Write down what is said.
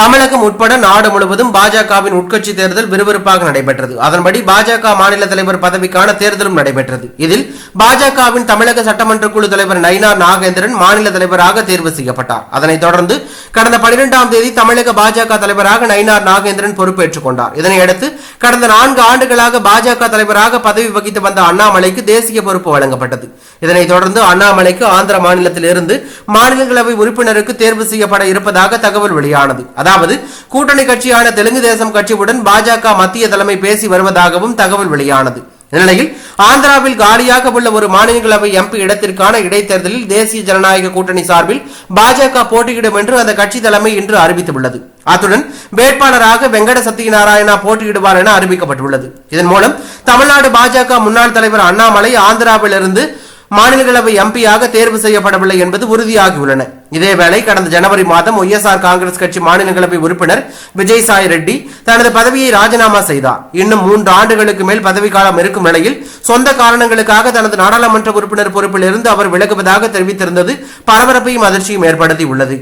தமிழகம் உட்பட நாடு முழுவதும் பாஜகவின் உட்கட்சி தேர்தல் விறுவிறுப்பாக நடைபெற்றது. அதன்படி பாஜக மாநில தலைவர் பதவிக்கான தேர்தலும் நடைபெற்றது. இதில் பாஜகவின் தமிழக சட்டமன்ற குழு தலைவர் நைனா நாகேந்திரன் மாநில தலைவராக தேர்வு செய்யப்பட்டார். அதனைத் தொடர்ந்து கடந்த பனிரெண்டாம் தேதி தமிழக பாஜக தலைவராக நயினார் நாகேந்திரன் பொறுப்பேற்றுக் கொண்டார். இதனையடுத்து கடந்த நான்கு ஆண்டுகளாக பாஜக தலைவராக பதவி வகித்து வந்த அண்ணாமலைக்கு தேசிய பொறுப்பு வழங்கப்பட்டது. இதனைத் தொடர்ந்து அண்ணாமலைக்கு ஆந்திர மாநிலத்திலிருந்து மாநிலங்களவை உறுப்பினருக்கு தேர்வு செய்யப்பட இருப்பதாக தகவல் வெளியானது. அதாவது கூட்டணி கட்சியான தெலுங்கு தேசம் கட்சியுடன் பாஜக மத்திய தலைமை பேசி வருவதாகவும் தகவல் வெளியானது. இந்நிலையில் ஆந்திராவில் காலியாக உள்ள ஒரு மாநிலங்களவை எம்பி இடத்திற்கான இடைத்தேர்தலில் தேசிய ஜனநாயக கூட்டணி சார்பில் பாஜக போட்டியிடும் என்று அந்த கட்சி தலைமை இன்று அறிவித்துள்ளது. அத்துடன் வேட்பாளராக வெங்கட சத்யநாராயணா போட்டியிடுவார் என அறிவிக்கப்பட்டுள்ளது. இதன் மூலம் தமிழ்நாடு பாஜக முன்னாள் தலைவர் அண்ணாமலை ஆந்திராவிலிருந்து மாநிலங்களவை எம்பியாக தேர்வு செய்யப்படவில்லை என்பது உறுதியாகியுள்ளன. இதேவேளை கடந்த ஜனவரி மாதம் ஒய்எஸ்ஆர் காங்கிரஸ் கட்சி மாநிலங்களவை உறுப்பினர் விஜய் சாய் ரெட்டி தனது பதவியை ராஜினாமா செய்தார். இன்னும் மூன்று ஆண்டுகளுக்கு மேல் பதவிக்காலம் இருக்கும் நிலையில் சொந்த காரணங்களுக்காக தனது நாடாளுமன்ற உறுப்பினர் பொறுப்பில் இருந்து அவர் விலகுவதாக தெரிவித்திருந்தது பரபரப்பையும் அதிர்ச்சியும் ஏற்படுத்தியுள்ளது.